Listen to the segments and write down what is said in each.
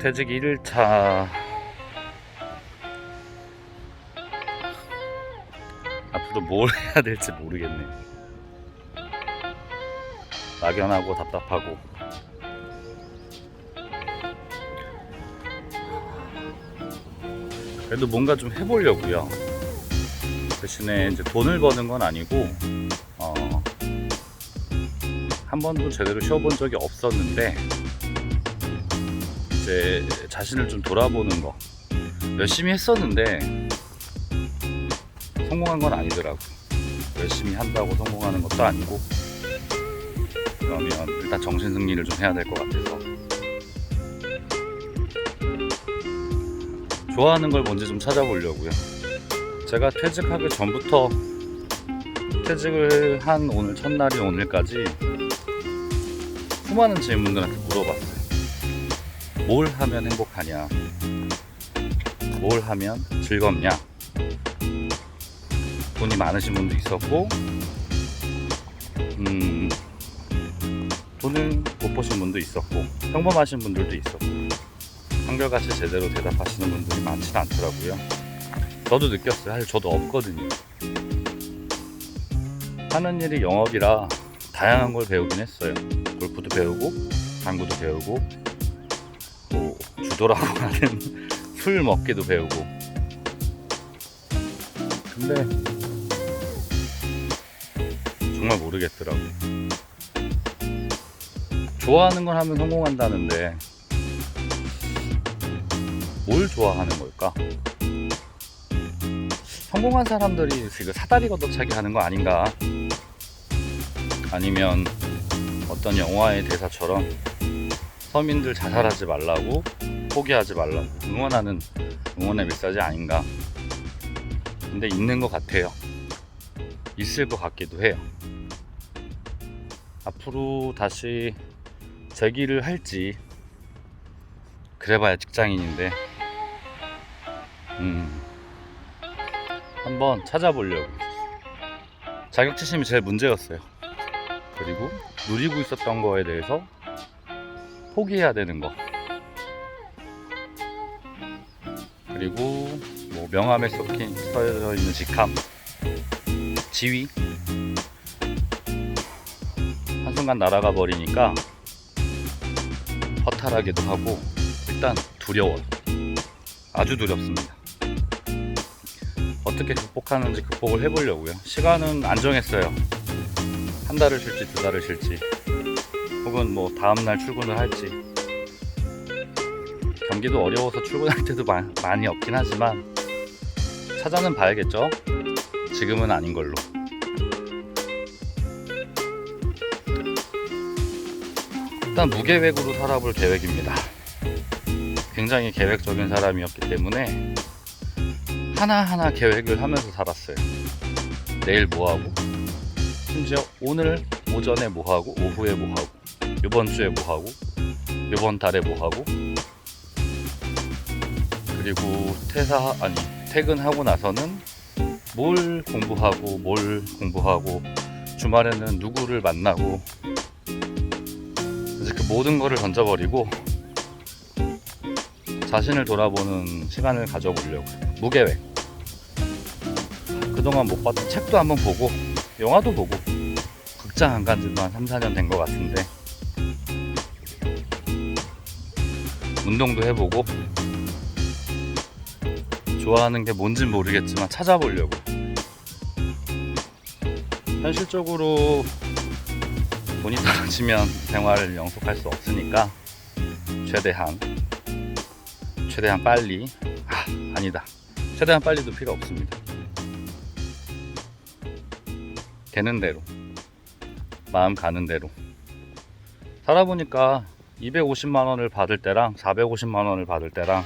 퇴직 1일차. 앞으로 뭘 해야 될지 모르겠네. 막연하고 답답하고. 그래도 뭔가 좀 해보려고요. 대신에 이제 돈을 버는 건 아니고 어, 한 번도 제대로 쉬어본 적이 없었는데 이제 자신을 좀 돌아보는 거. 열심히 했었는데 성공한 건 아니더라고. 열심히 한다고 성공하는 것도 아니고. 그러면 일단 정신 승리를 좀 해야 될 것 같아서. 좋아하는 걸 뭔지 좀 찾아보려고요. 제가 퇴직하기 전부터 퇴직을 한 오늘 첫날인 오늘까지 수많은 질문들한테 물어봤어요. 뭘 하면 행복하냐? 뭘 하면 즐겁냐? 돈이 많으신 분도 있었고, 음, 돈을 못 버신 분도 있었고, 평범하신 분들도 있었고, 한결같이 제대로 대답하시는 분들이 많지는 않더라고요. 저도 느꼈어요. 사실 저도 없거든요. 하는 일이 영업이라 다양한 걸 배우긴 했어요. 골프도 배우고, 당구도 배우고, 뭐 주도라고 하는 술 먹기도 배우고. 근데 정말 모르겠더라고. 좋아하는 걸 하면 성공한다는데 뭘 좋아하는 걸까? 성공한 사람들이 그 사다리 걷어차기 하는 거 아닌가? 아니면 어떤 영화의 대사처럼 서민들 자살하지 말라고 포기하지 말라고 응원하는 응원의 메시지 아닌가? 근데 있는 것 같아요. 있을 것 같기도 해요. 앞으로 다시 재기를 할지 그래봐야 직장인인데 음 한번 찾아보려고 자격지심이 제일 문제였어요. 그리고 누리고 있었던 거에 대해서 포기해야 되는 거. 그리고 뭐 명함에 썩힌 써져 있는 직함, 지위. 한순간 날아가 버리니까 허탈하기도 하고 일단 두려워요. 아주 두렵습니다. 어떻게 극복하는지 극복을 해보려고요. 시간은 안 정했어요. 한 달을 쉴지 두 달을 쉴지 혹은 뭐 다음날 출근을 할지. 경기도 어려워서 출근할 때도 마- 많이 없긴 하지만 찾아는 봐야겠죠? 지금은 아닌 걸로. 일단 무계획으로 살아볼 계획입니다. 굉장히 계획적인 사람이었기 때문에 하나하나 계획을 하면서 살았어요. 내일 뭐하고? 심지어 오늘 오전에 뭐 하고? 오후에 뭐 하고 이번 주에 뭐 하고 이번 달에 뭐 하고. 그리고 퇴사 아니 퇴근하고 나서는 뭘 공부하고 뭘 공부하고 주말에는 누구를 만나고. 이제 그 모든 거를 던져버리고 자신을 돌아보는 시간을 가져보려고 무계획. 그동안 못 봤던 책도 한번 보고 영화도 보고 극장 안 간 지도 한 3, 4년 된 것 같은데 운동도 해보고 좋아하는 게 뭔진 모르겠지만 찾아보려고. 현실적으로 돈이 떨어지면 생활을 영속할 수 없으니까 최대한 최대한 빨리. 아 아니다. 최대한 빨리도 필요 없습니다. 되는 대로 마음 가는 대로. 살아보니까 250만 원을 받을 때랑 450만 원을 받을 때랑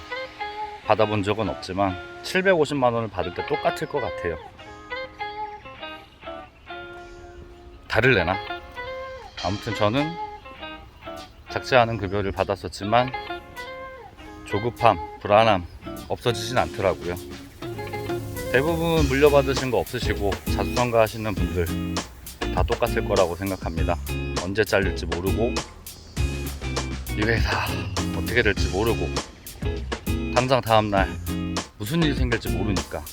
받아본 적은 없지만 750만 원을 받을 때 똑같을 것 같아요. 다를래나? 아무튼 저는 작지 않은 급여를 받았었지만 조급함, 불안함 없어지진 않더라고요. 대부분 물려받으신 거 없으시고 자수성가 하시는 분들 다 똑같을 거라고 생각합니다. 언제 잘릴지 모르고 이 회사 어떻게 될지 모르고 당장 다음날 무슨 일이 생길지 모르니까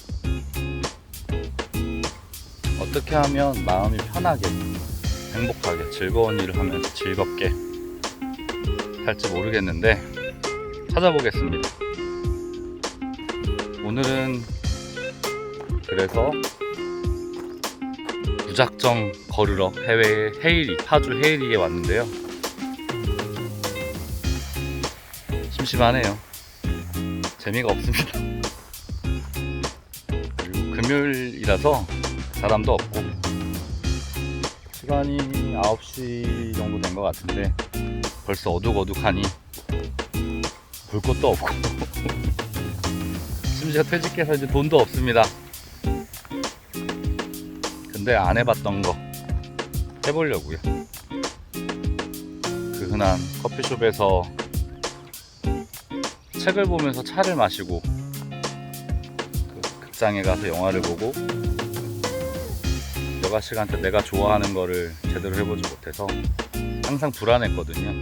어떻게 하면 마음이 편하게 행복하게 즐거운 일을 하면서 즐겁게 살지 모르겠는데 찾아보겠습니다. 오늘은 그래서 무작정 걸으러 해외 헤이리 파주 헤이리에 왔는데요. 심심하네요. 재미가 없습니다. 그리고 금요일이라서 사람도 없고 시간이 9시 정도 된 것 같은데 벌써 어둑어둑하니 볼 것도 없고 심지어 퇴직해서 이제 돈도 없습니다. 근데 안 해봤던 거 해보려고요. 그 흔한 커피숍에서 책을 보면서 차를 마시고 그 극장에 가서 영화를 보고 여가 시간 때 내가 좋아하는 거를 제대로 해보지 못해서 항상 불안했거든요.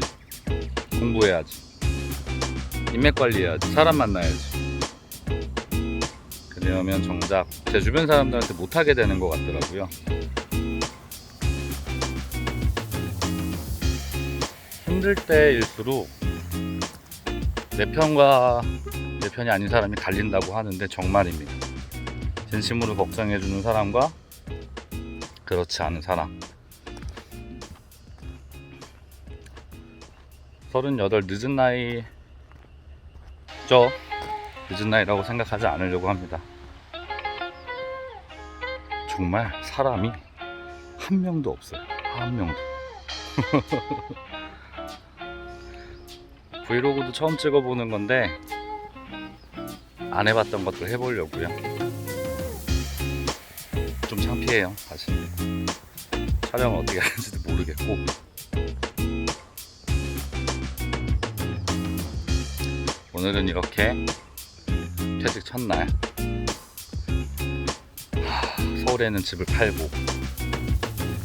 공부해야지. 인맥 관리해야지. 사람 만나야지. 그러면 정작 제 주변 사람들한테 못하게 되는 것 같더라고요. 힘들 때일수록 내 편과 내 편이 아닌 사람이 갈린다고 하는데 정말입니다. 진심으로 걱정해주는 사람과 그렇지 않은 사람. 38 늦은 나이죠. 늦은 나이라고 생각하지 않으려고 합니다. 정말 사람이 한 명도 없어요. 한 명도. 브이로그도 처음 찍어보는 건데 안 해봤던 것도 해보려고요. 좀 창피해요, 사실. 촬영을 어떻게 하는지도 모르겠고. 오늘은 이렇게 퇴직 첫날 하, 서울에는 집을 팔고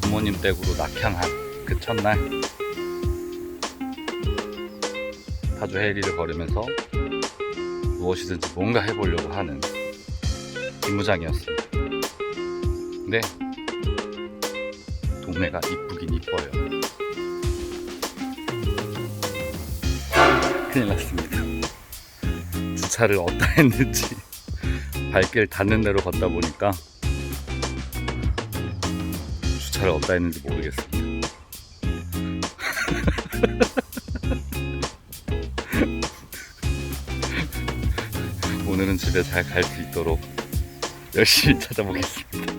부모님 댁으로 낙향한 그 첫날 파주 헤리를 걸으면서 무엇이든지 뭔가 해보려고 하는 김무장이었습니다. 근데 동네가 이쁘긴 이뻐요. 큰일 났습니다. 주차를 어디다 했는지 발길 닿는 대로 걷다 보니까 주차를 어디다 했는지 모르겠습니다. 오늘은 집에 잘 갈 수 있도록 열심히 찾아보겠습니다.